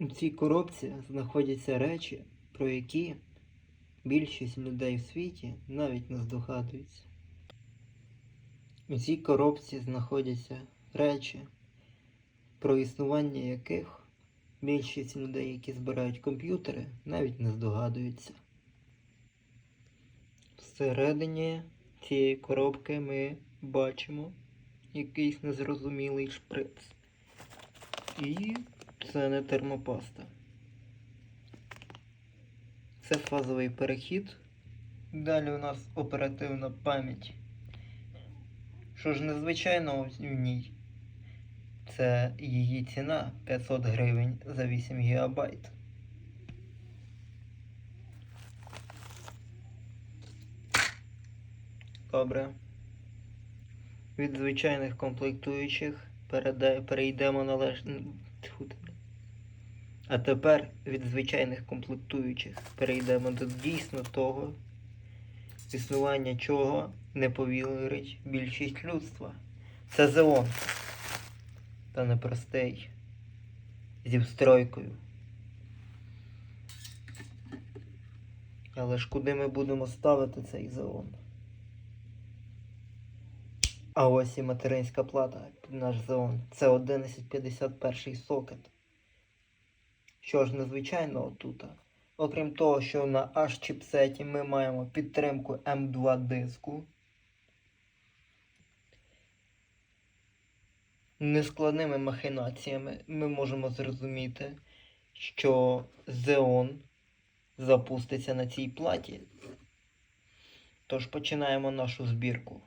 У цій коробці знаходяться речі, про які більшість людей в світі навіть не здогадуються. У цій коробці знаходяться речі, про існування яких більшість людей, які збирають комп'ютери, навіть не здогадуються. Всередині цієї коробки ми бачимо якийсь незрозумілий шприц. І це не термопаста. Це фазовий перехід. Далі у нас оперативна пам'ять. Що ж незвичайного в ній? Це її ціна 500 гривень за 8 гігабайт. Добре. Від звичайних комплектуючих перейдемо належ... А тепер від звичайних комплектуючих перейдемо до дійсно того, існування чого не повірить більшість людства. Це Зеон. Та не простий. Зі встройкою. Але ж куди ми будемо ставити цей Зеон? А ось і материнська плата під наш Xeon. Це 1151 сокет. Що ж незвичайного тут? Окрім того, що на H чіпсеті ми маємо підтримку M2 диску. Нескладними махинаціями ми можемо зрозуміти, що Xeon запуститься на цій платі. Тож починаємо нашу збірку.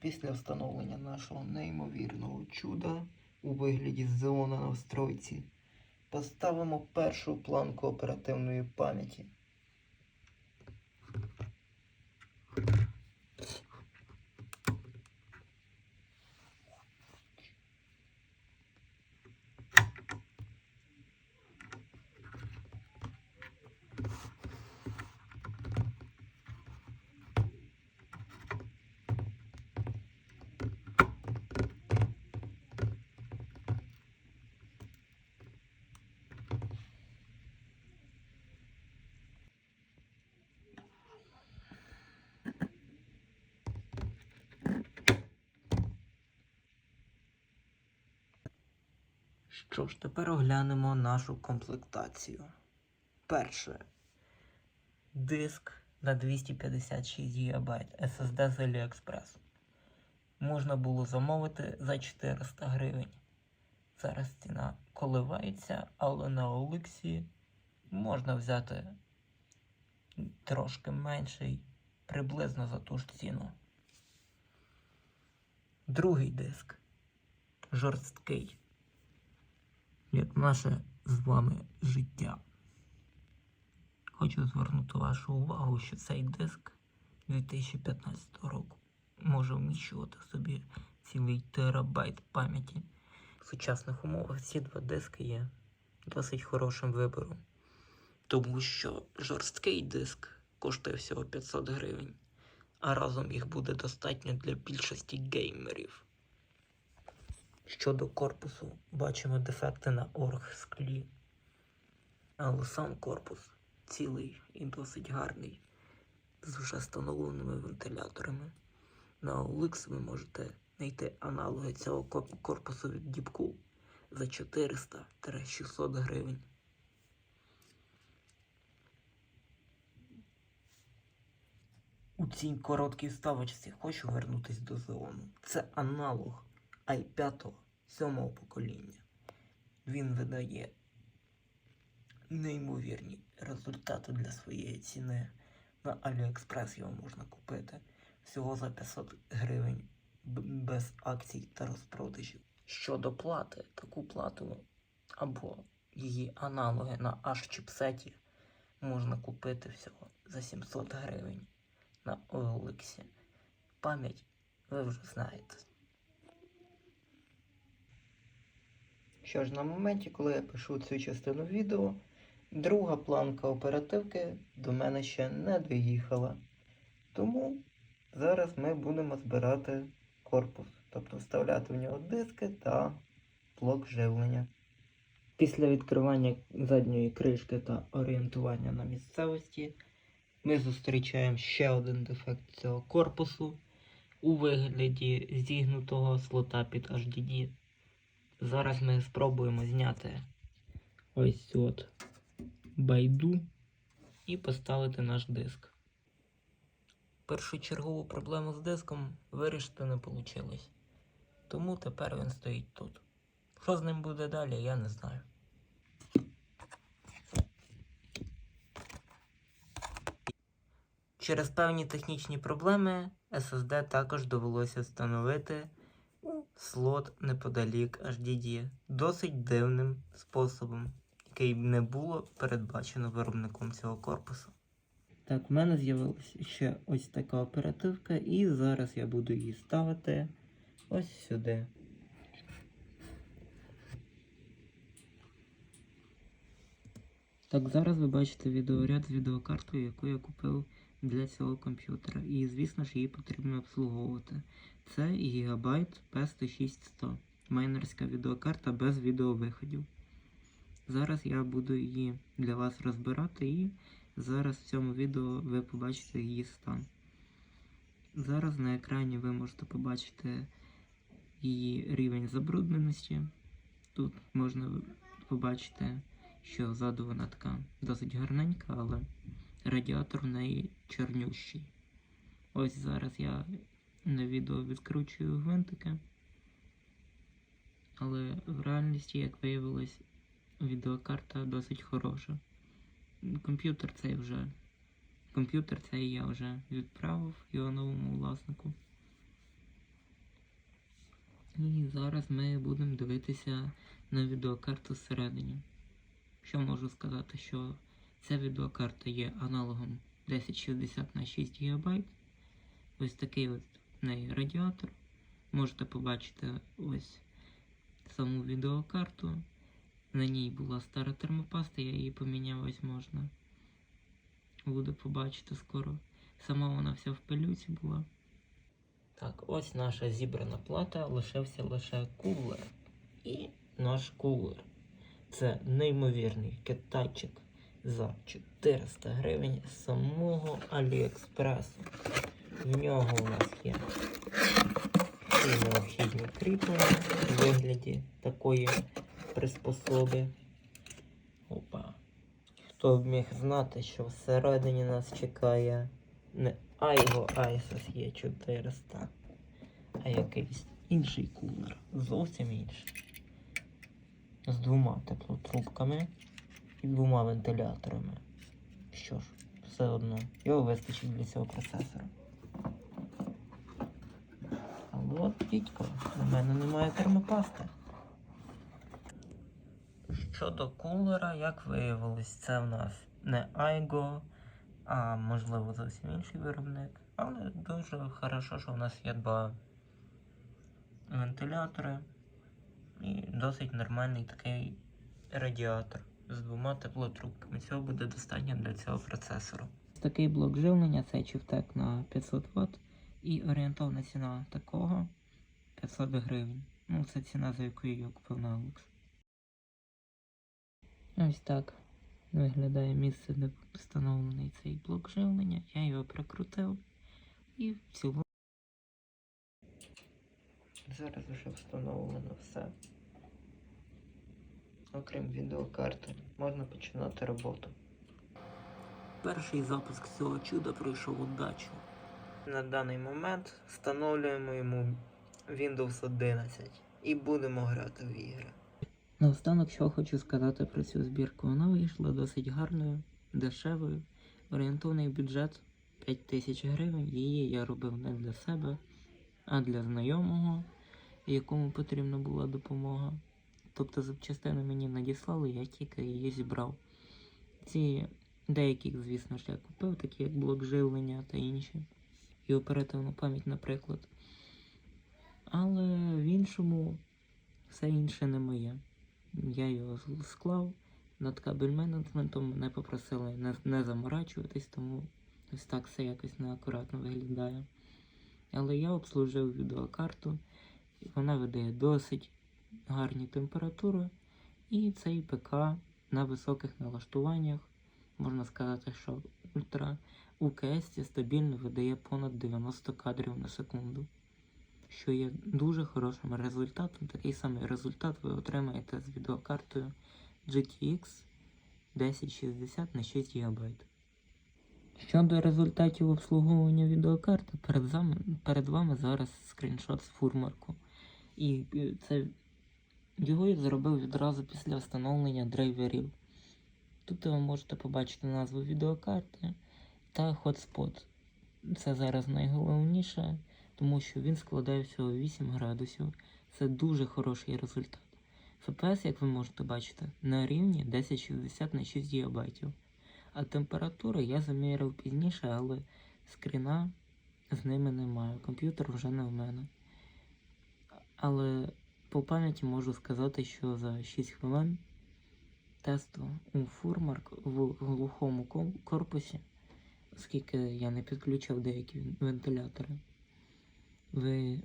Після встановлення нашого неймовірного чуда у вигляді Зеона на встройці поставимо першу планку оперативної пам'яті. Що ж, тепер оглянемо нашу комплектацію. Перше. Диск на 256 ГБ SSD з AliExpress. Можна було замовити за 400 гривень. Зараз ціна коливається, але на Олексі можна взяти трошки менший, приблизно за ту ж ціну. Другий диск. Жорсткий як наше з вами життя. Хочу звернути вашу увагу, що цей диск 2015 року може вміщувати в собі цілий терабайт пам'яті. В сучасних умовах ці два диски є досить хорошим вибором, тому що жорсткий диск коштує всього 500 гривень, а разом їх буде достатньо для більшості геймерів. Щодо корпусу, бачимо дефекти на орг склі. Але сам корпус цілий і досить гарний, з вже встановленими вентиляторами. На OLX ви можете знайти аналоги цього корпусу від Deepcool за 400-600 гривень. У цій короткій вставочці хочу вернутися до Xeon. Це аналог i5 сьомого покоління. Він видає неймовірні результати для своєї ціни. На AliExpress його можна купити всього за 500 гривень без акцій та розпродажів. Щодо плати, таку плату або її аналоги на аж чіпсеті можна купити всього за 700 гривень на OLX. Пам'ять ви вже знаєте. Що ж, на моменті, коли я пишу цю частину відео, друга планка оперативки до мене ще не доїхала. Тому зараз ми будемо збирати корпус, тобто вставляти в нього диски та блок живлення. Після відкривання задньої кришки та орієнтування на місцевості ми зустрічаємо ще один дефект цього корпусу у вигляді зігнутого слота під HDD. Зараз ми спробуємо зняти ось от байду і поставити наш диск. Першочергову проблему з диском вирішити не вийшло. Тому тепер він стоїть тут. Що з ним буде далі, я не знаю. Через певні технічні проблеми SSD також довелося встановити слот неподалік HDD досить дивним способом, який не було передбачено виробником цього корпусу. Так, в мене з'явилася ще ось така оперативка, і зараз я буду її ставити ось сюди. Так, зараз ви бачите відеоряд з відеокартою, яку я купив для цього комп'ютера. І, звісно ж, її потрібно обслуговувати. Це Gigabyte P16100. Майнерська відеокарта без відеовиходів. Зараз я буду її для вас розбирати і зараз в цьому відео ви побачите її стан. Зараз на екрані ви можете побачити її рівень забрудненості. Тут можна побачити, що ззаду вона така досить гарненька, але радіатор в неї чорнющий. Ось зараз я на відео відкручую гвинтики. Але в реальності, як виявилось, відеокарта досить хороша. Комп'ютер цей вже. Комп'ютер цей я вже відправив його новому власнику. І зараз ми будемо дивитися на відеокарту всередині. Що можу сказати, що ця відеокарта є аналогом 1060 на 6 ГБ. Ось такий от неї радіатор. Можете побачити ось саму відеокарту. На ній була стара термопаста, я її поміняв, ось можна. Буде побачити скоро. Сама вона вся в пилюці була. Так, ось наша зібрана плата, лишився лише кулер. І наш кулер. Це неймовірний китайчик за 400 гривень самого Аліекспресу. В нього у нас є необхідні кріплення в вигляді такої приспособи. Опа. Хто б міг знати, що всередині нас чекає не Aigo Isus E400, а якийсь інший кулер. Зовсім інший. З двома теплотрубками і двома вентиляторами. Що ж, все одно, його вистачить для цього процесора. От дідько, у мене немає термопасти. Щодо кулера, як виявилось, це в нас не Aigo, а можливо зовсім інший виробник. Але дуже хорошо, що в нас є два вентилятори і досить нормальний такий радіатор з двома теплотрубками. Цього буде достатньо для цього процесору. Такий блок живлення, цей чифтек на 500 Вт і орієнтовна ціна такого 500 гривень. Ну, це ціна, за яку я купив на OLX. Ось так виглядає місце, де встановлений цей блок живлення. Я його прикрутив і в цілому. Зараз вже встановлено все. Окрім відеокарти, можна починати роботу. Перший запуск цього чуда пройшов удачно. На даний момент встановлюємо йому Windows 11 і будемо грати в ігри. Наостанок, що хочу сказати про цю збірку, вона вийшла досить гарною, дешевою. Орієнтовний бюджет 5000 гривень. Її я робив не для себе, а для знайомого, якому потрібна була допомога. Тобто запчастини мені надіслали, я тільки її зібрав. Ці деяких, звісно ж, я купив, такі як блок живлення та інші. І оперативну пам'ять, наприклад. Але в іншому все інше не моє. Я його склав над кабель менеджментом, мене попросили не, не заморачуватись, тому ось так все якось неакуратно виглядає. Але я обслужив відеокарту, вона видає досить гарні температури. І цей ПК на високих налаштуваннях, можна сказати, що ультра УКС стабільно видає понад 90 кадрів на секунду, що є дуже хорошим результатом. Такий самий результат ви отримаєте з відеокартою GTX 1060 на 6 ГБ. Щодо результатів обслуговування відеокарти, перед, зами, перед вами зараз скріншот з фурмарку. І е, це його я зробив відразу після встановлення драйверів. Тут ви можете побачити назву відеокарти та хотспот. Це зараз найголовніше, тому що він складає всього 8 градусів. Це дуже хороший результат. FPS, як ви можете бачити, на рівні 1060 на 6 ГБ. А температуру я заміряв пізніше, але скріна з ними немає. Комп'ютер вже не в мене. Але по пам'яті можу сказати, що за 6 хвилин тесту у Фурмарк в глухому корпусі, оскільки я не підключав деякі вентилятори, ви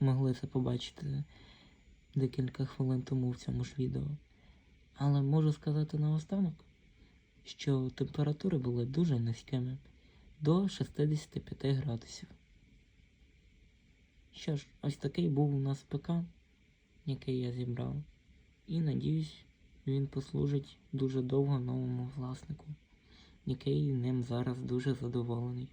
могли це побачити декілька хвилин тому в цьому ж відео. Але можу сказати наостанок, що температури були дуже низькими до 65 градусів. Що ж, ось такий був у нас ПК, який я зібрав. І надіюсь, він послужить дуже довго новому власнику, який ним зараз дуже задоволений.